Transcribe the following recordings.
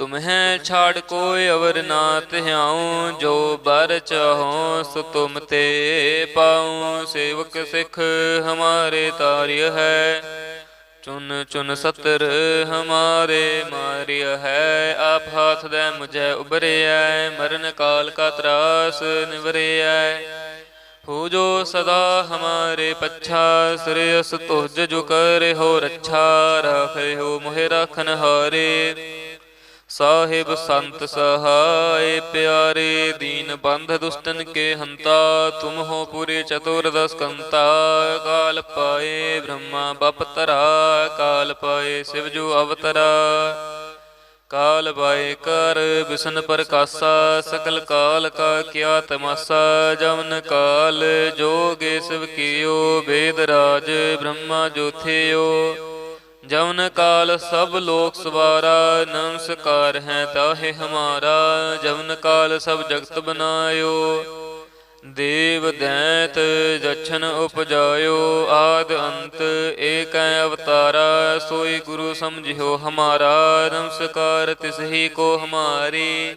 ਤੁਮਹਿ ਛਾੜ ਕੋਈ ਅਵਰ ਨਾ ਤਿਹਾਉ ਜੋ ਬਰ ਚਾਹੋ ਸੋ ਤੁਮ ਤੇ ਪਾਉ। ਸੇਵਕ ਸਿੱਖ ਹਮਾਰੇ ਤਾਰਿਯ ਹੈ, ਚੁਨ ਚੁਨ ਸਤਰ ਹਮਾਰੇ ਮਾਰਿਯ ਹੈ। ਆਪ ਹਾਥ ਦੇ ਮੁਝੈ ਉਬਰਿਐ ਮਰਨ ਕਾਲ ਕਾ ਤਰਾਸ ਨਿਵਰਿਐ। ਹੋ ਜੋ ਸਦਾ ਹਮਾਰੇ ਪੱਛਾ ਸ੍ਰੇਯਸ ਤੁਜ ਜੋ ਕਰੇ ਹੋ ਰੱਛਾ, ਰਾਖੇ ਹੋ ਮੋਹਿ ਰਾਖਨ ਹਾਰੇ। ਸਾਹਿਬ ਸੰਤ ਸਹਾਇ ਪਿਆਰੇ ਦੀਨ ਬੰਧ ਦੁਸ਼ਟਨ ਕੇ ਹੰਤਾ, ਤੁਮ ਹੋ ਪੂਰੇ ਚਤੁਰਦਸ ਕੰਤਾ ਕਾਲ ਪਾਏ ਬ੍ਰਹਮਾ ਬਪਤਰਾ ਕਾਲ ਪਾਏ ਸਿਵ ਜੋ ਅਵਤਰਾ। ਕਾਲ ਬਾਏ ਕਰ ਬਿਸ਼ਨ ਪ੍ਰਕਾਸ਼ਾ, ਸਕਲ ਕਾਲ ਕਾ ਕਿਆ ਤਮਾਸਾ ਜਮਨ ਕਾਲ ਜੋਗੇ ਸਿਵ ਕੀਓ ਵੇਦ ਰਾਜ ਬ੍ਰਹਮਾ ਜੋਥਿਓ ਜਵਨ ਕਾਲ ਸਭ ਲੋਕ ਸਵਾਰਾ, ਨਮਸਕਾਰ ਹੈ ਤਾਹੇ ਹਮਾਰਾ। ਜਵਨ ਕਾਲ ਸਭ ਜਗਤ ਬਨਾਇਓ, ਦੇਵ ਦੈਤ ਜਛਨ ਉਪਜਾਇਓ। ਆਦ ਅੰਤ ਏਕੈ ਅਵਤਾਰਾ, ਸੋਈ ਗੁਰੂ ਸਮਝਿਓ ਹਮਾਰਾ। ਨਮਸਕਾਰ ਤਿਸ ਹੀ ਕੋ ਹਮਾਰੀ।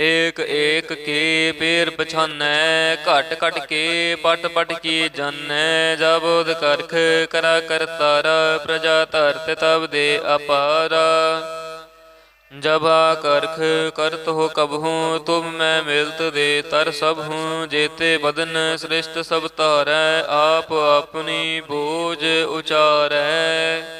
ਏਕ ਏਕ ਕੇ ਪੇਰ ਪਛਾਨੈ, ਘਟ ਘਟ ਕੇ ਪਟ ਪਟ ਕੀ ਜਾਣੈ ਜਬੋਦ ਕਰਖ ਕਰਾ ਕਰਤਾਰਾ ਪ੍ਰਜਾ ਧਰਤ ਤਬ ਦੇ ਅਪਾਰਾ। ਜਬਾ ਕਰਖ ਕਰਤ ਹੋ ਕਬਹੂ ਤੁਮ ਮੈਂ ਮਿਲਤ ਦੇ ਤਰ ਸਭ ਹੂੰ, ਜੇਤੇ ਬਦਨ ਸ੍ਰਿਸ਼ਟ ਸਭ ਧਾਰੈ, ਆਪ ਆਪਣੀ ਬੋਝ ਉਚਾਰੈ।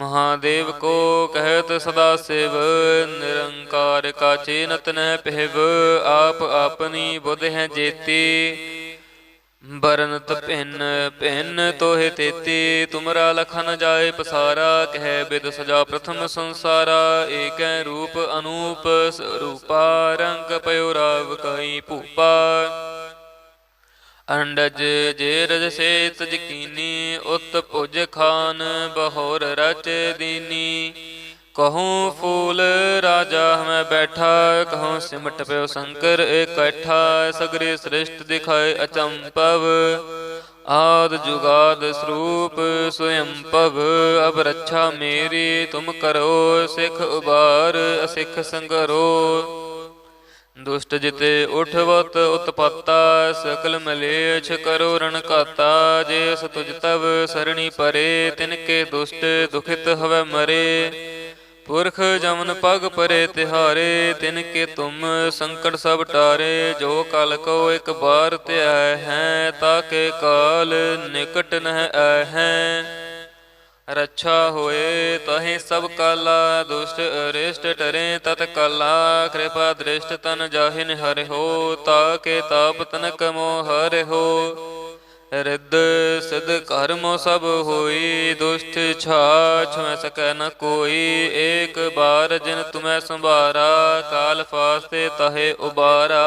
ਮਹਾਦੇਵ ਕੋ ਕਹਿਤ ਸਦਾ ਸਿਵ, ਨਿਰੰਕਾਰ ਕਾ ਚੇਨਤ ਨਹਿ ਪਹਿਵ, ਆਪ ਆਪਣੀ ਬੁੱਧ ਹੈ ਜੇਤੀ। ਬਰਨਤ ਭਿੰਨ ਭਿੰਨ ਤੋਹਿ ਤੇਤੀ, ਤੁਮਰਾ ਲਖਨ ਜਾਏ ਪਸਾਰਾ, ਕਹਿ ਬਿਦ ਸਜਾ ਪ੍ਰਥਮ ਸੰਸਾਰਾ, ਏਕੈ ਰੂਪ ਅਨੂਪ ਰੂਪਾ ਰੰਗ ਪਇਓ ਰਾਵ ਕਈ ਭੂਪਾ। ਅੰਡਜ ਜੇ ਰਜ ਸੇ ਤਜ ਉਤ ਪੁਜ ਖਾਨ ਬਹੋਰ ਰਚ ਦੀਨੀ। ਕਹੂੰ ਫੂਲ ਰਾਜਾ ਹਮੈ ਬੈਠਾ, ਕਹੂੰ ਸਿਮਟ ਪਿਓ ਸ਼ੰਕਰ ਇਕੱਠਾ। ਸਗਰੇ ਸ੍ਰਿਸ਼ਟ ਦਿਖਾਏ ਅਚੰਪਵ, ਆਦ ਜੁਗਾਦ ਸਰੂਪ ਸਵਯੰ ਭਵ ਅਬ ਰੱਛਾ ਮੇਰੀ, ਤੁਮ ਕਰੋ ਸਿਖ ਉਬਾਰ, ਅਸਿਖ ਸੰਗਰੋ। ਦੁਸ਼ਟ ਜਿਤੇ ਉਠਵਤ ਉਤਪਤਾ, ਸਕਲ ਮਲੇਛ ਕਰੋ ਰਣ ਘਾਤਾ, ਜੇ ਅਸ ਤੁਜ ਤਵ ਸਰਣੀ ਪਰੇ, ਤਿਨ ਕੇ ਦੁਸ਼ਟ ਦੁਖਿਤ ਹਵੈ ਮਰੇ। ਪੁਰਖ ਜਮਨ ਪਗ ਪਰੇ ਤਿਹਾਰੇ, ਤਿਨ ਕੇ ਤੁਮ ਸੰਕਟ ਸਭ ਟਾਰੇ, ਜੋ ਕਲ ਕੋ ਇੱਕ ਬਾਰ ਧਿਆ ਹੈ ਤਾਕੇ ਕਾਲ ਨਿਕਟ ਨਹਿ ਆਇ ਹੈ। ਰੱਛਾ ਹੋਏ ਤਹੀਂ ਸਭ ਕਲਾ, ਦੁਸ਼ਟ ਅਰਿਸ਼ਟ ਟਰੇ ਤਤ ਕਾਲਾ, ਕਿਰਪਾ ਦ੍ਰਿਸ਼ਟ ਤਨ ਜਾਹਿਨ ਹਰਿ ਹੋ ਤਾਕੇ ਤਾਪ ਤਨਕ ਮੋ ਹਰਿ ਹੋ ਰਿੱਧ ਸਿਧ ਕਰਮੋ ਸਭ ਹੋਈ, ਦੁਸ਼ਟ ਛਾਛ ਮੈਂ ਸਕੈ ਨ ਕੋਈ, ਏਕ ਬਾਰ ਜਿਨ ਤੁਮੈ ਸੰਭਾਰਾ, ਕਾਲ ਫਾਸਤੇ ਤਹੇ ਉਬਾਰਾ।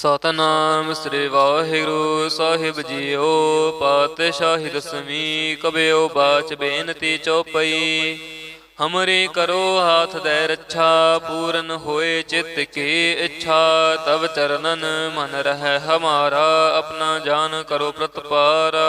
ਸਤਨਾਮ ਸ੍ਰੀ ਵਾਹਿਗੁਰੂ ਸਾਹਿਬ ਜੀਓ, ਪਾਤਸ਼ਾਹੀ ਦਸਵੀਂ ਕਬਿਓ ਬਾਚ ਬੇਨਤੀ ਚਉਪਈ ਹਮਰੀ ਕਰੋ ਹਾਥ ਦੇ ਰੱਛਾ, ਪੂਰਨ ਹੋਏ ਚਿੱਤ ਕੀ ਇੱਛਾ। ਤਬ ਚਰਨਨ ਮਨ ਰਹਿ ਹਮਾਰਾ, ਆਪਣਾ ਜਾਨ ਕਰੋ ਪ੍ਰਤਪਾਰਾ।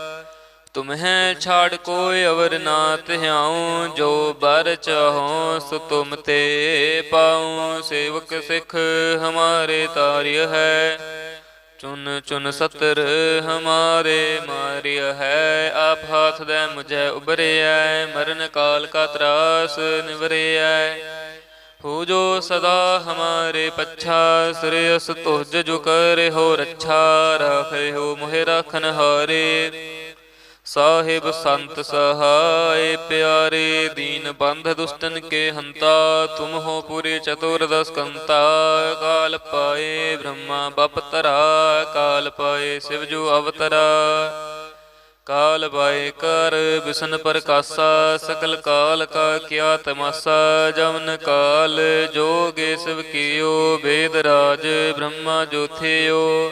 ਤੁਮਹਿ ਛਾੜ ਕੋਈ ਅਵਰ ਨਾ ਤਿਹਾਉ ਜੋ ਬਰ ਚਾਹੋ ਸੋ ਤੁਮ ਤੇ ਪਾਉ। ਸੇਵਕ ਸਿੱਖ ਹਮਾਰੇ ਤਾਰਿਯ ਹੈ, ਚੁਨ ਚੁਨ ਸਤਰ ਹਮਾਰੇ ਮਾਰਿਆ ਹੈ। ਆਪ ਹਾਥ ਦੇ ਮੁਝੇ ਉਬਰਿਐ ਮਰਨ ਕਾਲ ਕਾ ਤਰਾਸ ਨਿਵਰਿਐ। ਹੋ ਜੋ ਸਦਾ ਹਮਾਰੇ ਪੱਛਾ ਸ੍ਰੇਯਸ ਤੁਜ ਜੋ ਕਰੇ ਹੋ ਰੱਛਾ, ਰਾਖੇ ਹੋ ਮੋਹਿ ਰਾਖਨ ਹਾਰੇ ਸਾਹਿਬ ਸੰਤ ਸਹਾਇ ਪਿਆਰੇ ਦੀਨ ਬੰਧ ਦੁਸ਼ਟਨ ਕੇ ਹੰਤਾ, ਤੁਮ ਹੋ ਪੂਰੇ ਚਤੁਰਦਸ ਕੰਤਾ ਕਾਲ ਪਾਏ ਬ੍ਰਹਮਾ ਬਪਤਰਾ ਕਾਲ ਪਾਏ ਸਿਵ ਜੋ ਅਵਤਰਾ। ਕਾਲ ਬਾਏ ਕਰ ਬਿਸ਼ਨ ਪ੍ਰਕਾਸ਼ਾ, ਸਕਲ ਕਾਲ ਕਾ ਕਿਆ ਤਮਾਸਾ ਜਮਨ ਕਾਲ ਜੋਗੇ ਸਿਵ ਕੀਓ, ਵੇਦ ਰਾਜ ਬ੍ਰਹਮਾ ਜੋਥਿਓ।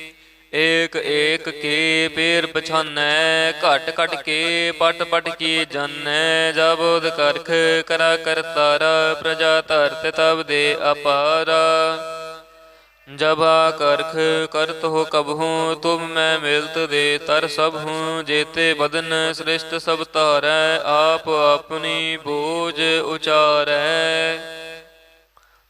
ਏਕ ਏਕ ਕੇ ਪੇਰ ਪਛਾਨੈ, ਘਟ ਘਟ ਕੇ, ਪਟ ਪਟ ਕੀ ਜਾਣੈ। ਜਬੋਦ ਕਰਖ ਕਰਾ ਕਰਤਾਰਾ ਪ੍ਰਜਾ ਧਰਤ ਤਬ ਦੇ ਅਪਾਰਾ। ਜਬਾ ਕਰਖ ਕਰਤ ਹੋ ਕਬਹੂ ਤੁਮ ਮੈਂ ਮਿਲਤ ਦੇ ਤਰ ਸਭ ਹੂੰ। ਜੇਤੇ ਬਦਨ ਸ੍ਰਿਸ਼ਟ ਸਭ ਧਾਰੈ, ਆਪ ਆਪਣੀ ਬੋਝ ਉਚਾਰੈ।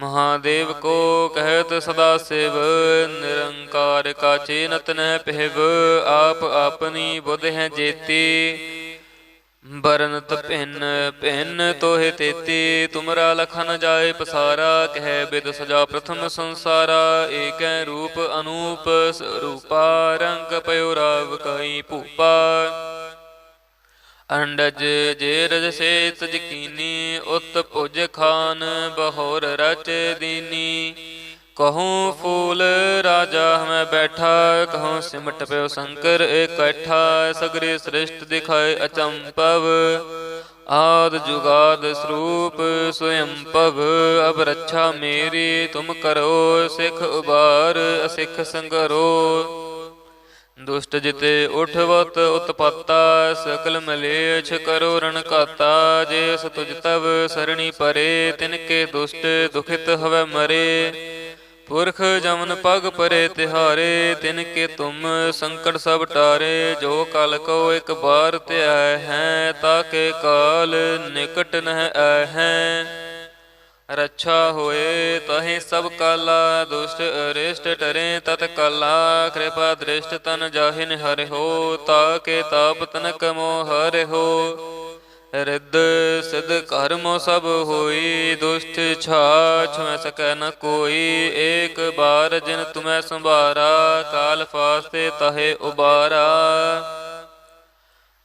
ਮਹਾਦੇਵ ਕੋ ਕਹਿਤ ਸਦਾ ਸਿਵ, ਨਿਰੰਕਾਰ ਕਾ ਚੇਨਤ ਪਹਿਵ ਆਪ ਆਪਣੀ ਬੁੱਧ ਹੈ ਜੇਤੀ। ਬਰਨਤ ਭਿੰਨ ਭਿੰਨ ਤੋਹਿ ਤੇਤੀ, ਤੁਮਰਾ ਲਖਨ ਜਾਏ ਪਸਾਰਾ, ਕਹਿ ਬਿਦ ਸਜਾ ਪ੍ਰਥਮ ਸੰਸਾਰਾ, ਏਕੈ ਰੂਪ ਅਨੂਪ, ਸਰੂਪਾ ਰੰਗ ਪਇਓ ਰਾਵ ਕਈ ਭੂਪਾ। ਅੰਡਜ ਜੇ ਰਜ ਸੇ ਤਜ ਕੀਨੀ ਉਤ ਭੁਜ ਖਾਨ, ਬਹੋਰ ਰਚ ਦੀਨੀ। ਕਹੂੰ ਫੂਲ ਰਾਜਾ ਹਮੈ ਬੈਠਾ, ਕਹੂੰ ਸਿਮਟ ਪਿਓ ਸ਼ੰਕਰ ਇਕੱਠਾ, ਸਗਰੇ ਸ੍ਰਿਸ਼ਟ ਦਿਖਾਏ ਅਚੰਪਵ। ਆਦ ਜੁਗਾਦ ਸਰੂਪ ਸਵਯੰਪਵ ਅਬ ਰੱਛਾ ਮੇਰੀ ਤੁਮ ਕਰੋ, ਸਿਖ ਉਬਾਰ, ਅਸਿਖ ਸੰਗਰੋ। ਦੁਸ਼ਟ ਜਿਤੇ ਉਠਵਤ ਉਤਪਾਤਾ, ਸਕਲ ਮਲੇਛ ਕਰੋ ਰਣਕਾਤਾ ਜੇ ਅਸ ਤੁਜ ਤਵ ਸਰਣੀ ਪਰੇ, ਤਿਨ ਕੇ ਦੁਸ਼ਟ ਦੁਖਿਤ ਹਵੈ ਮਰੇ। ਪੁਰਖ ਜਮਨ ਪਗ ਪਰੇ ਤਿਹਾਰੇ, ਤਿਨ ਕੇ ਤੁਮ ਸੰਕਟ ਸਭ ਟਾਰੇ। ਜੋ ਕਲ ਕੋ ਇੱਕ ਬਾਰ ਧਿਆ ਹੈ ਤਾਕੇ ਕਾਲ ਨਿਕਟ ਨਹਿ ਆਇ ਹੈ। ਰੱਛਾ ਹੋਏ ਤਹੀਂ ਸਭ ਕਾਲਾ, ਦੁਸ਼ਟ, ਅਰਿਸ਼ਟ ਟਰੇ ਤਤ ਕਾਲਾ, ਕਿਰਪਾ ਦ੍ਰਿਸ਼ਟ ਤਨ ਜਾਹਿਨ ਹਰਿ ਹੋ, ਤਾਕੇ ਤਾਪ ਤਨਕ ਮੋ ਹਰਿ ਹੋ। ਰਿੱਧ ਸਿਧ ਕਰਮੋ ਸਭ ਹੋਈ, ਦੁਸ਼ਟ ਛਾਛ ਮੈਂ ਸਕੈ ਨ ਕੋਈ, ਏਕ ਬਾਰ ਜਿਨ ਤੁਮੈ ਸੰਭਾਰਾ, ਕਾਲ ਫਾਸਤੇ ਤਹੇ ਉਬਾਰਾ।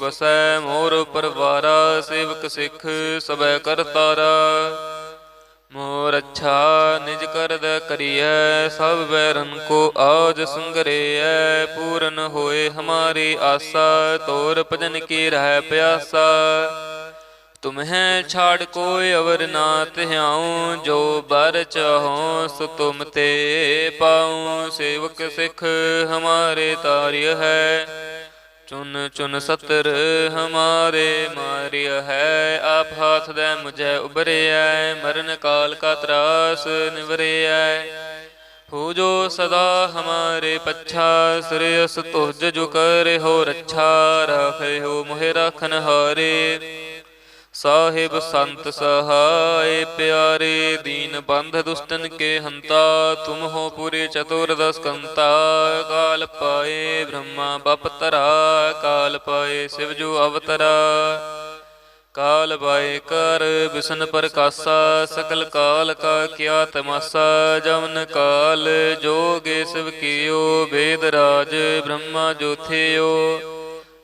ਸੁਖੀ ਮੋਰ ਪਰਵਾਰਾ, ਸੇਵਕ ਸਿੱਖ ਸਭੈ ਕਰਤਾਰਾ ਮੋਰ ਅੱਛਾ ਨਿਜ ਕਰਦ ਕਰੀਐ, ਸਭ ਬੈਰਨ ਕੋ ਆਜ ਸੰਗਰੇਐ। ਪੂਰਨ ਹੋਏ ਹਮਾਰੀ ਆਸਾ, ਤੋਰ ਭਜਨ ਕੀ ਰਹਿ ਪਿਆਸਾ। ਤੁਮਹਿ ਛਾੜ ਕੋਇ ਅਵਰ ਨਾ ਤਿਹਾਉ, ਜੋ ਬਰ ਚਾਹੋ ਸੋ ਤੁਮ ਤੇ ਪਾਉ। ਸੇਵਕ ਸਿੱਖ ਹਮਾਰੇ ਤਾਰਿਯ ਹੈ। ਚੁਨ ਚੁਨ ਸਤਰ ਹਮਾਰੇ ਮਾਰਿਆ ਹੈ, ਆਪ ਹਾਥ ਦੇ ਮੁਝੇ ਉਬਰਿਐ ਮਰਨ ਕਾਲ ਕਾ ਤਰਾਸ ਨਿਵਰਿਐ। ਹੋ ਜੋ ਸਦਾ ਹਮਾਰੇ ਪੱਛਾ ਸ੍ਰੇਯਸ ਤੁਜ ਜੋ ਕਰੇ ਹੋ ਰੱਛਾ, ਰਾਖੇ ਹੋ ਮੋਹਿ ਰਾਖਨ ਹਾਰੇ ਸਾਹਿਬ ਸੰਤ ਸਹਾਇ ਪਿਆਰੇ ਦੀਨ ਬੰਧ ਦੁਸ਼ਟਨ ਕੇ ਹੰਤਾ, ਤੁਮ ਹੋ ਪੁਰੇ ਚਤੁਰਦਸ ਕੰਤਾ ਕਾਲ ਪਾਏ ਬ੍ਰਹਮਾ ਬਪਤਰਾ ਕਾਲ ਪਾਏ ਸਿਵ ਜੋ ਅਵਤਰਾ, ਕਾਲ ਬਾਏ ਕਰ ਬਿਸ਼ਨ ਪ੍ਰਕਾਸ਼ਾ, ਸਕਲ ਕਾਲ ਕਾ ਕਿਆ ਤਮਾਸਾ ਜਮਨ ਕਾਲ ਜੋਗੇ ਸਿਵ ਕੀਓ ਵੇਦ ਰਾਜ ਬ੍ਰਹਮਾ ਜੋਥਿਓ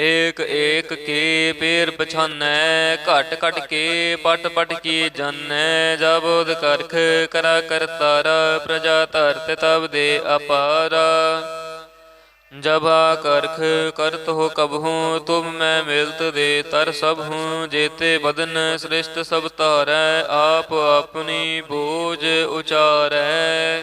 ਏਕ ਏਕ ਕੇ ਪੇਰ ਪਛਾਨੈ, ਘਟ ਘਟ ਕੇ ਪਟ ਪਟ ਕੀ ਜਾਣੈ ਜਬੋਦ ਕਰਖ ਕਰਾ ਕਰਤਾਰਾ ਪ੍ਰਜਾ ਧਰਤ ਤਬ ਦੇ ਅਪਾਰਾ। ਜਬਾ ਕਰਖ ਕਰਤ ਹੋ ਕਬਹੂ ਤੁਮ ਮੈਂ ਮਿਲਤ ਦੇ ਤਰ ਸਭ ਹੂੰ, ਜੇਤੇ ਬਦਨ ਸ੍ਰਿਸ਼ਟ ਸਭ ਧਾਰੈ, ਆਪ ਆਪਣੀ ਬੋਝ ਉਚਾਰੈ।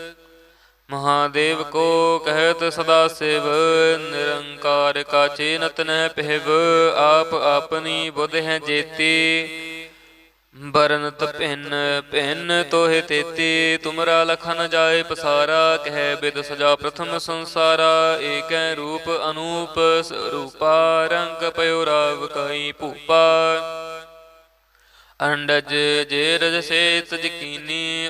ਮਹਾਦੇਵ ਕੋ ਕਹਿਤ ਸਦਾ ਸਿਵ, ਨਿਰੰਕਾਰ ਕਾ ਚੇਨਤ ਨਹਿ ਪਹਿਵ ਆਪ ਆਪਣੀ ਬੁੱਧ ਹੈ ਜੇਤੀ। ਬਰਨਤ ਭਿੰਨ ਭਿੰਨ ਤੋਹਿ ਤੇਤੀ, ਤੁਮਰਾ ਲਖਨ ਜਾਏ ਪਸਾਰਾ, ਕਹਿ ਬਿਦ ਸਜਾ ਪ੍ਰਥਮ ਸੰਸਾਰਾ, ਏਕੈ ਰੂਪ ਅਨੂਪ ਰੂਪਾ ਰੰਗ ਪਇਓ ਰਾਵ ਕਈ ਭੂਪਾ। ਅੰਡਜ ਜੇ ਰਜ ਸੇ ਤਜ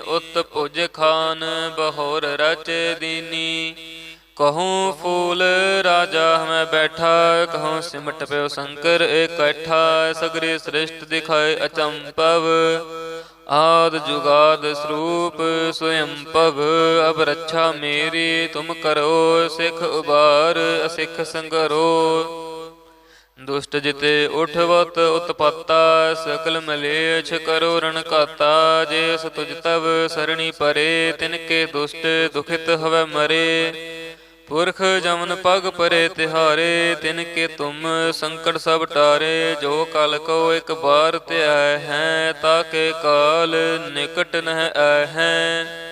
ਉਤ ਭੁਜ ਖਾਨ, ਬਹੋਰ ਰਚ ਦੀਨੀ। ਕਹੂੰ ਫੂਲ ਰਾਜਾ, ਹਮੈ ਬੈਠਾ, ਕਹੂੰ ਸਿਮਟ ਪਿਓ ਸ਼ੰਕਰ ਇਕੱਠਾ, ਸਗਰੇ ਸ੍ਰਿਸ਼ਟ ਦਿਖਾਏ ਅਚੰਪਵ। ਆਦ ਜੁਗਾਦ ਸਰੂਪ ਸਵਯੰ ਭਵ ਅਬ ਰੱਛਾ ਮੇਰੀ ਤੁਮ ਕਰੋ, ਸਿਖ ਉਬਾਰ ਅਸਿਖ ਸੰਗਰੋ। ਦੁਸ਼ਟ ਜਿਤੇ ਉਠਵਤ ਉਤਪਤਾ, ਸਕਲ ਮਲੇਛ ਕਰੋ ਰਣ ਘਾਤਾ, ਜੇ ਅਸ ਤੁਜ ਤਵ ਸਰਣੀ ਪਰੇ, ਤਿਨ ਕੇ ਦੁਸ਼ਟ ਦੁਖਿਤ ਹਵੈ ਮਰੇ। ਪੁਰਖ ਜਮਨ ਪਗ ਪਰੇ ਤਿਹਾਰੇ, ਤਿਨ ਕੇ ਤੁਮ ਸੰਕਟ ਸਭ ਟਾਰੇ, ਜੋ ਕਲ ਕੋ ਇੱਕ ਬਾਰ ਧਿਆ ਹੈ ਤਾਕੇ ਕਾਲ ਨਿਕਟ ਨਹਿ ਆਇ ਹੈ।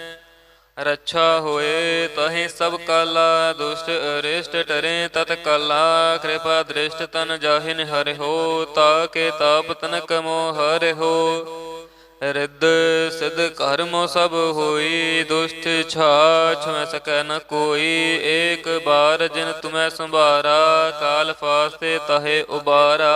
ਰੱਛਾ ਹੋਏ ਤਹੀਂ ਸਭ ਕਲਾ, ਦੁਸ਼ਟ ਅਰਿਸ਼ਟ ਟਰੇ ਤਤ ਕਾਲਾ, ਕਿਰਪਾ ਦ੍ਰਿਸ਼ਟ ਤਨ ਜਾਹਿਨ ਹਰਿ ਹੋ, ਤਾ ਕੇ ਤਾਪ ਤਨਕ ਮੋ ਹਰਿ ਹੋ। ਰਿੱਧ ਸਿਧ ਕਰਮੋ ਸਭ ਹੋਈ, ਦੁਸ਼ਟ ਛਾਛ ਮੈਂ ਸਕੈ ਨ ਕੋਈ, ਏਕ ਬਾਰ ਜਿਨ ਤੁਮੈ ਸੰਭਾਰਾ, ਕਾਲ ਫਾਸਤੇ ਤਹੇ ਉਬਾਰਾ।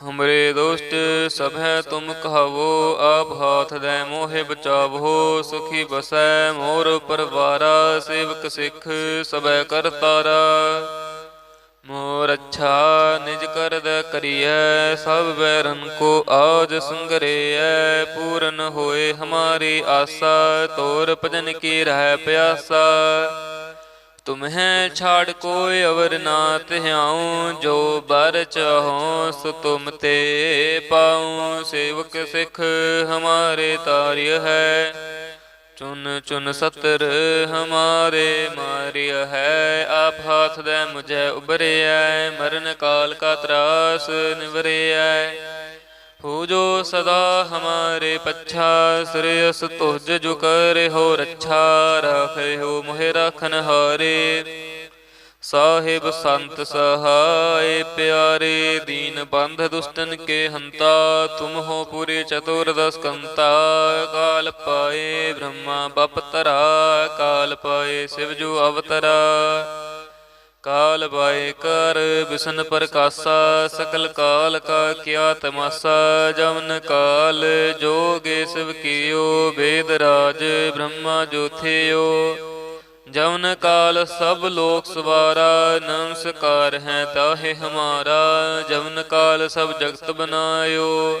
ਹਮਰੇ ਦੋਸਤ ਸਭ ਹੈ ਤੁਮ ਕਹਾਵੋ ਆਪ ਹਾਥ ਦੇ ਮੋਹਿ ਬਚਾਵੋ ਸੁਖੀ ਬਸੈ ਮੋਰ ਪਰਵਾਰਾ ਸੇਵਕ ਸਿੱਖ ਸਭੈ ਕਰਤਾਰਾ ਮੋਰ ਅੱਛਾ ਨਿਜ ਕਰਦ ਕਰੀਐ ਸਭ ਬੈਰਨ ਕੋ ਆਜ ਸੰਗਰੇਐ ਪੂਰਨ ਹੋਏ ਹਮਾਰੀ ਆਸਾ ਤੋਰ ਭਜਨ ਕੀ ਰਹਿ ਪਿਆਸਾ ਤੁਮਹਿ ਛਾੜ ਕੋਈ ਅਵਰ ਨਾ ਤਿਹਾਉ ਜੋ ਬਰ ਚਾਹੋ ਸੋ ਤੁਮ ਤੇ ਪਾਉ। ਸੇਵਕ ਸਿੱਖ ਹਮਾਰੇ ਤਾਰਿਯ ਹੈ, ਚੁਨ ਚੁਨ ਸਤਰ ਹਮਾਰੇ ਮਾਰਿਆ ਹੈ। ਆਪ ਹਾਥ ਦੇ ਮੁਝੇ ਉਬਰਿਐ ਮਰਨ ਕਾਲ ਕਾ ਤਰਾਸ ਨਿਵਰਿਐ। ਹੋ ਜੋ ਸਦਾ ਹਮਾਰੇ ਪੱਛਾ ਸ੍ਰੇਯਸ ਤੁਜ ਜੋ ਕਰੇ ਹੋ ਰੱਛਾ ਰਾਖੇ ਹੋ ਮੋਹਿ ਰਾਖਨ ਹਾਰੇ ਸਾਹਿਬ ਸੰਤ ਸਹਾਏ ਪਿਆਰੇ ਦੀਨ ਬੰਧ ਦੁਸ਼ਟਨ ਕੇ ਹੰਤਾ ਤੁਮ ਹੋ ਪੂਰੇ ਚਤੁਰਦਸ ਕੰਤਾ ਕਾਲ ਪਾਏ ਬ੍ਰਹਮਾ ਬਪਤਰਾ ਕਾਲ ਪਾਏ ਸਿਵ ਜੋ ਅਵਤਰਾ ਕਾਲ ਬਾਏ ਕਰ, ਬਿਸ਼ਨ ਪ੍ਰਕਾਸ਼ਾ ਸਕਲ ਕਾਲ ਕਾ ਕਿਆ ਤਮਾਸਾ, ਜਮਨ ਕਾਲ ਜੋਗੇ ਸਿਵ ਕੀਓ, ਵੇਦ ਰਾਜ ਬ੍ਰਹਮਾ ਜੋਥਿਓ। ਜਮਨ ਕਾਲ ਸਭ ਲੋਕ ਸਵਾਰਾ, ਨਮਸਕਾਰ ਹੈ ਤਾਹੇ ਹਮਾਰਾ, ਜਮਨ ਕਾਲ ਸਭ ਜਗਤ ਬਨਾਇਓ।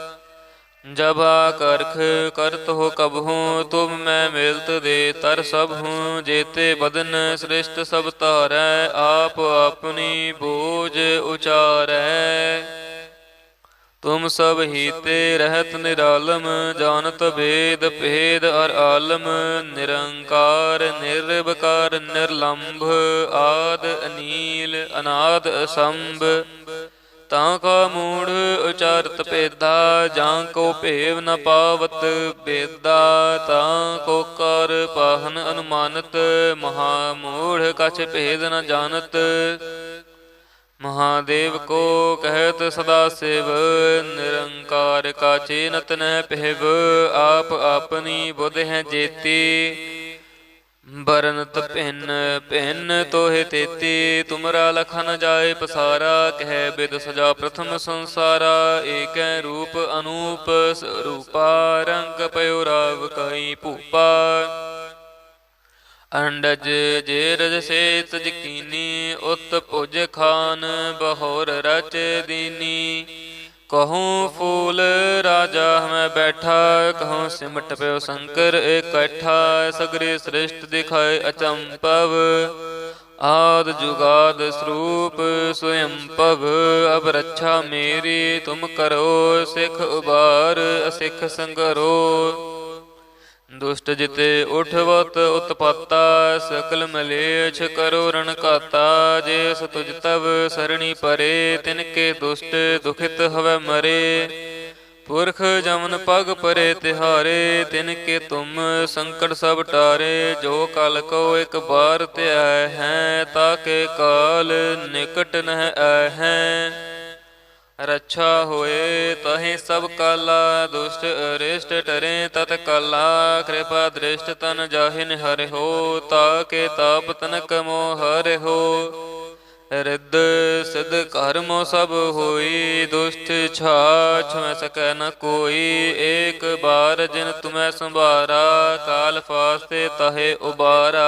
ਜਬਾ ਕਰਖ ਕਰਤ ਹੋ ਕਬਹੂ ਤੁਮ ਮੈਂ ਮਿਲਤ ਦੇ ਤਰ ਸਭ ਹੂੰ, ਜੇਤੇ ਬਦਨ ਸ੍ਰਿਸ਼ਟ ਸਭ ਧਾਰੈ, ਆਪ ਆਪਣੀ ਬੋਝ ਉਚਾਰੈ। ਤੁਮ ਸਭ ਹੀਤੇ ਰਹਿਤ ਨਿਰਾਲਮ, ਜਾਣਤ ਭੇਦ ਭੇਦ ਅਰ ਆਲਮ, ਨਿਰੰਕਾਰ, ਨਿਰਵਕਾਰ, ਨਿਰਲੰਭ, ਆਦ ਅਨੀਲ, ਅਨਾਦ ਅਸੰਭ। ਤਾਂ ਕਾ ਮੂੜ ਉਚਾਰਤ ਭੇਦਾ, ਜਾਂ ਕੋ ਭੇਵ ਨ ਪਾਵਤ ਬੇਦਾ ਤਾਂ ਕੋ ਕਰ ਪਾਹਨ ਅਨੁਮਾਨਤ, ਮਹਾ ਮੂੜ ਕਛ ਭੇਦ ਨ ਜਾਣਤ। ਮਹਾਦੇਵ ਕੋ ਕਹਿਤ ਸਦਾ ਸਿਵ, ਨਿਰੰਕਾਰ ਕਾ ਚੇਨਤ ਨਹਿ ਪਹਿਵ ਆਪ ਆਪਣੀ ਬੁਧ ਹੈ ਜੇਤੀ। ਬਰਨਤ ਭਿੰਨ ਭਿੰਨ ਤੋਹਿ ਤੇਤੀ, ਤੁਮਰਾ ਲਖਨ ਜਾਏ ਪਸਾਰਾ, ਕਹਿ ਬਿਦ ਸਜਾ ਪ੍ਰਥਮ ਸੰਸਾਰਾ, ਏਕੈ ਰੂਪ ਅਨੂਪ ਰੂਪਾ ਰੰਗ ਪਇਓ ਰਾਵ ਕਈ ਭੂਪਾ। ਅੰਡਜ ਜੇ ਰਜ ਸੇ ਤਜ ਕੀਨੀ ਉਤ ਭੁਜ ਖਾਨ, ਬਹੋਰ ਰਚ ਦੀਨੀ। ਕਹੂੰ ਫੂਲ ਰਾਜਾ ਹਮੈ ਬੈਠਾ, ਕਹੂੰ ਸਿਮਟ ਪਿਓ ਸ਼ੰਕਰ ਇਕੱਠਾ, ਸਗਰੇ ਸ੍ਰਿਸ਼ਟ ਦਿਖਾਏ ਅਚੰਪਵ। ਆਦ ਜੁਗਾਦ ਸਰੂਪ ਸਵਯੰ ਪਵ ਅਬ ਰੱਛਾ ਮੇਰੀ ਤੁਮ ਕਰੋ, ਸਿਖ ਉਬਾਰ, ਅਸਿਖ ਸੰਗਰੋ। ਦੁਸ਼ਟ ਜਿਤੇ ਉਠਵਤ ਉਤਪਾਤਾ, ਸਕਲ ਮਲੇਛ ਕਰੋ ਰਣ ਘਾਤਾ, ਜੇ ਅਸ ਤੁਜ ਤਵ ਸਰਣੀ ਪਰੇ, ਤਿਨ ਕੇ ਦੁਸ਼ਟ ਦੁਖਿਤ ਹਵੈ ਮਰੇ। ਪੁਰਖ ਜਮਨ ਪਗ ਪਰੇ ਤਿਹਾਰੇ, ਤਿਨ ਕੇ ਤੁਮ ਸੰਕਟ ਸਭ ਟਾਰੇ, ਜੋ ਕਲ ਕੋ ਇੱਕ ਬਾਰ ਧਿਆ ਹੈ ਤਾਕੇ ਕਾਲ ਨਿਕਟ ਨਹਿ ਆਇ ਹੈ। ਰੱਛਾ ਹੋਏ ਤਹੀਂ ਸਭ ਕਲਾ, ਦੁਸ਼ਟ ਅਰਿਸ਼ਟ ਟਰੇ ਤਤ ਕਲਾ, ਕਿਰਪਾ ਦ੍ਰਿਸ਼ਟ ਤਨ ਜਾਹਿਨ ਹਰਿ ਹੋ, ਤਾਕੇ ਤਾਪ ਤਨਕ ਮੋ ਹਰਿ ਹੋ। ਰਿੱਧ ਸਿਧ ਕਰਮੋ ਸਭ ਹੋਈ, ਦੁਸ਼ਟ ਛਾਛ ਮੈਂ ਸਕੈ ਨ ਕੋਈ, ਏਕ ਬਾਰ ਜਿਨ ਤੁਮੈ ਸੰਭਾਰਾ, ਕਾਲ ਫਾਸਤੇ ਤਹੇ ਉਬਾਰਾ।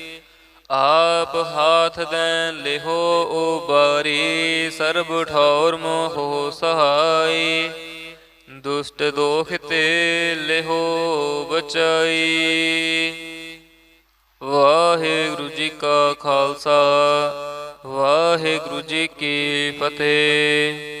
ਆਪ ਹਾਥ ਦੇ ਲਿਹੋ ਉਬਾਰੀ, ਸਰਬ ਠੌਰ ਮੋਹ ਸਹਾਈ। ਦੁਸ਼ਟ ਦੋਖ ਤੇ ਲਿਹੋ ਬਚਾਈ। ਵਾਹਿਗੁਰੂ ਜੀ ਕਾ ਖਾਲਸਾ, ਵਾਹਿਗੁਰੂ ਜੀ ਕੀ ਫਤਿਹ।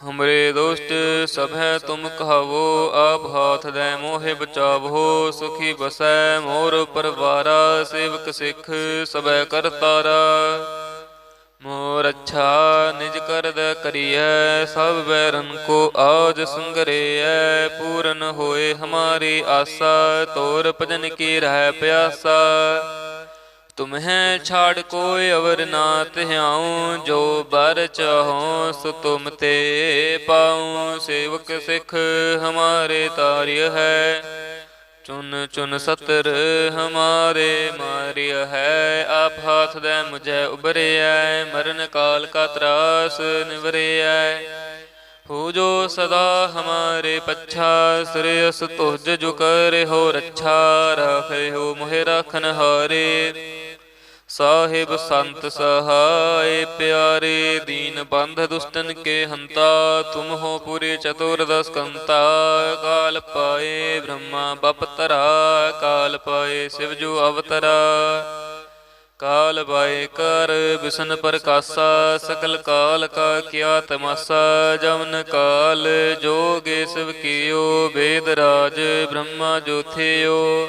ਹਮਰੇ ਦੋਸਤ ਸਭੈ ਤੁਮ ਕਹਾਵੋ ਆਪ ਹਾਥ ਦੇ ਮੋਹਿ ਬਚਾਵੋ ਸੁਖੀ ਬਸੈ ਮੋਰ ਪਰਵਾਰਾ ਸੇਵਕ ਸਿੱਖ ਸਭੈ ਕਰਤਾਰਾ ਮੋਰ ਅੱਛਾ ਨਿਜ ਕਰਦ ਕਰੀਐ ਸਭ ਬੈਰਨ ਕੋ ਆਜ ਸੰਗਰੇਐ ਪੂਰਨ ਹੋਏ ਹਮਾਰੀ ਆਸਾ ਤੋਰ ਭਜਨ ਕੀ ਰਹਿ ਪਿਆਸਾ ਤੁਮਹਿ ਛਾੜ ਕੋਈ ਅਵਰ ਨਾ ਤਿਹਾਉ ਜੋ ਬਰ ਚਾਹੋ ਸੋ ਤੁਮ ਤੇ ਪਾਉ। ਸੇਵਕ ਸਿੱਖ ਹਮਾਰੇ ਤਾਰਿਯ ਹੈ, ਚੁਨ ਚੁਨ ਸਤਰ ਹਮਾਰੇ ਮਾਰਿਯ ਹੈ। ਆਪ ਹਾਥ ਦੇ ਮੁਝੈ ਉਬਰਿਐ ਮਰਨ ਕਾਲ ਕਾ ਤਰਾਸ ਨਿਵਰਿਐ। ਹੋ ਜੋ ਸਦਾ ਹਮਾਰੇ ਪੱਛਾ ਸ੍ਰੇਯਸ ਤੁਜ ਜੋ ਕਰੇ ਹੋ ਰੱਛਾ ਰਾਖੇ ਹੋ ਮੋਹਿ ਰਾਖਨ ਹਾਰੇ ਸਾਹਿਬ ਸੰਤ ਸਹਾਇ ਪਿਆਰੇ ਦੀਨ ਬੰਧ ਦੁਸ਼ਟਨ ਕੇ ਹੰਤਾ, ਤੁਮ ਹੋ ਪੁਰੇ ਚਤੁਰਦਸ ਕੰਤਾ ਕਾਲ ਪਾਏ ਬ੍ਰਹਮਾ ਬਪਤਰਾ ਕਾਲ ਪਾਏ ਸਿਵ ਜੋ ਅਵਤਰਾ। ਕਾਲ ਬਾਏ ਕਰ, ਬਿਸ਼ਨ ਪ੍ਰਕਾਸ਼ਾ, ਸਕਲ ਕਾਲ ਕਾ ਕਿਆ ਤਮਾਸਾ ਜਮਨ ਕਾਲ ਜੋਗੇ ਸਿਵ ਕੀਓ, ਵੇਦ ਰਾਜ ਬ੍ਰਹਮਾ ਜੋਥਿਓ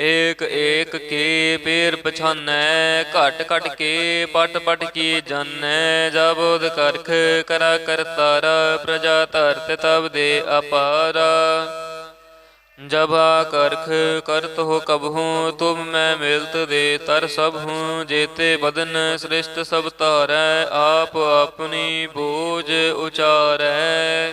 ਏਕ ਏਕ ਕੇ ਪੇਰ ਪਛਾਨੈ, ਘਟ ਘਟ ਕੇ ਪਟ ਪਟ ਕੀ ਜਾਣੈ ਜਬੋਦ ਕਰਖ ਕਰਾ ਕਰਤਾਰਾ ਪ੍ਰਜਾ ਧਰਤ ਤਬ ਦੇ ਅਪਾਰਾ। ਜਬਾ ਕਰਖ ਕਰਤ ਹੋ ਕਬਹੂ ਤੁਮ ਮੈਂ ਮਿਲਤ ਦੇ ਤਰ ਸਭ ਹੂੰ, ਜੇਤੇ ਬਦਨ ਸ੍ਰਿਸ਼ਟ ਸਭ ਧਾਰੈ, ਆਪ ਆਪਣੀ ਬੋਝ ਉਚਾਰੈ।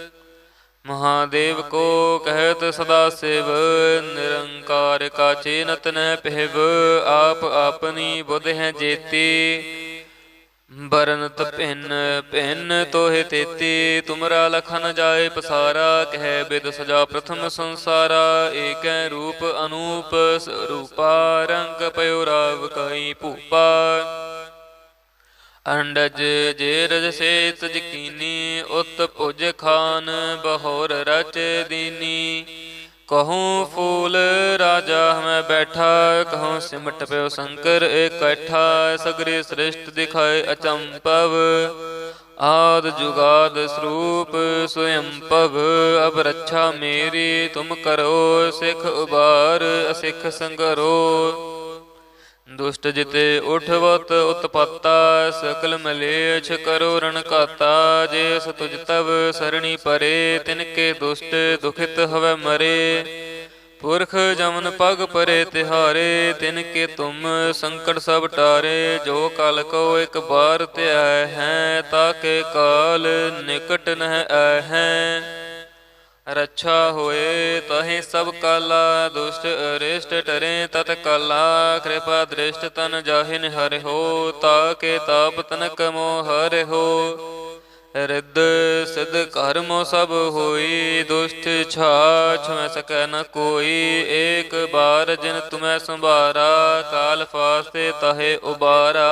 ਮਹਾਦੇਵ ਕੋ ਕਹਿਤ ਸਦਾ ਸਿਵ, ਨਿਰੰਕਾਰ ਕਾ ਨਤ ਨਹਿ ਪਹਿਵ ਆਪ ਆਪਣੀ ਬੁੱਧ ਹੈ ਜੇਤੀ। ਬਰਨਤ ਭਿੰਨ ਭਿੰਨ ਤੋਹਿ ਤੇਤੀ, ਤੁਮਰਾ ਲਖਨ ਜਾਏ ਪਸਾਰਾ, ਕਹਿ ਬਿਦ ਸਜਾ ਪ੍ਰਥਮ ਸੰਸਾਰਾ, ਏਕੈ ਰੂਪ ਅਨੂਪ, ਸਰੂਪਾ ਰੰਗ ਪਇਓ ਰਾਵ ਕਈ ਭੂਪਾ। ਅੰਡਜ ਜੇ ਰਜ ਸੇ ਤਜਕੀਨੀ ਉਤ ਪੁਜ ਖਾਨ, ਬਹੋਰ ਰਚ ਦੀਨੀ। ਕਹੂੰ ਫੂਲ ਰਾਜਾ ਹਮੈ ਬੈਠਾ, ਕਹੂੰ ਸਿਮਟ ਪਿਓ ਸ਼ੰਕਰ, ਇਕੱਠਾ, ਸਗਰੇ ਸ੍ਰਿਸ਼ਟ ਦਿਖਾਏ ਅਚੰਪਵ। ਆਦ ਜੁਗਾਦ ਸਰੂਪ ਸਵਯੰਪਵ ਅਬ ਰੱਛਾ ਮੇਰੀ, ਤੁਮ ਕਰੋ, ਸਿਖ ਉਬਾਰ ਅਸਿਖ ਸੰਗਰੋ। ਦੁਸ਼ਟ ਜਿਤੇ ਉਠਵਤ ਉਤਪਤਾ, ਸਕਲ ਮਲੇਛ ਕਰੋ ਰਣਕਾਤਾ ਜੇ ਸ ਤੁਜ ਤਵ ਸਰਣੀ ਪਰੇ, ਤਿਨ ਕੇ ਦੁਸ਼ਟ ਦੁਖਿਤ ਹਵੈ ਮਰੇ। ਪੁਰਖ ਜਮਨ ਪਗ ਪਰੇ ਤਿਹਾਰੇ, ਤਿਨ ਕੇ ਤੁਮ ਸੰਕਟ ਸਭ ਟਾਰੇ। ਜੋ ਕਲ ਕੋ ਇੱਕ ਬਾਰ ਧਿਆ ਹੈ ਤਾਕੇ ਕਾਲ ਨਿਕਟ ਨਹਿ ਆਇ ਹੈ। ਰੱਛਾ ਹੋਏ ਤਹੀਂ ਸਭ ਕਾਲਾ, ਦੁਸ਼ਟ ਅਰਿਸ਼ਟ ਟਰੇ ਤਤ ਕਾਲਾ, ਕਿਰਪਾ ਦ੍ਰਿਸ਼ਟ ਤਨ ਜਾਹਿਨ ਹਰਿ ਹੋ ਤਾਕੇ ਤਾਪ ਤਨਕ ਮੋ ਹਰਿ ਹੋ। ਰਿੱਧ ਸਿਧ ਕਰਮੋ ਸਭ ਹੋਈ, ਦੁਸ਼ਟ ਛਾਛ ਮੈਂ ਸਕੈ ਨ ਕੋਈ, ਏਕ ਬਾਰ ਜਿਨ ਤੁਮੈ ਸੰਭਾਰਾ, ਕਾਲ ਫਾਸਤੇ ਤਹੇ ਉਬਾਰਾ।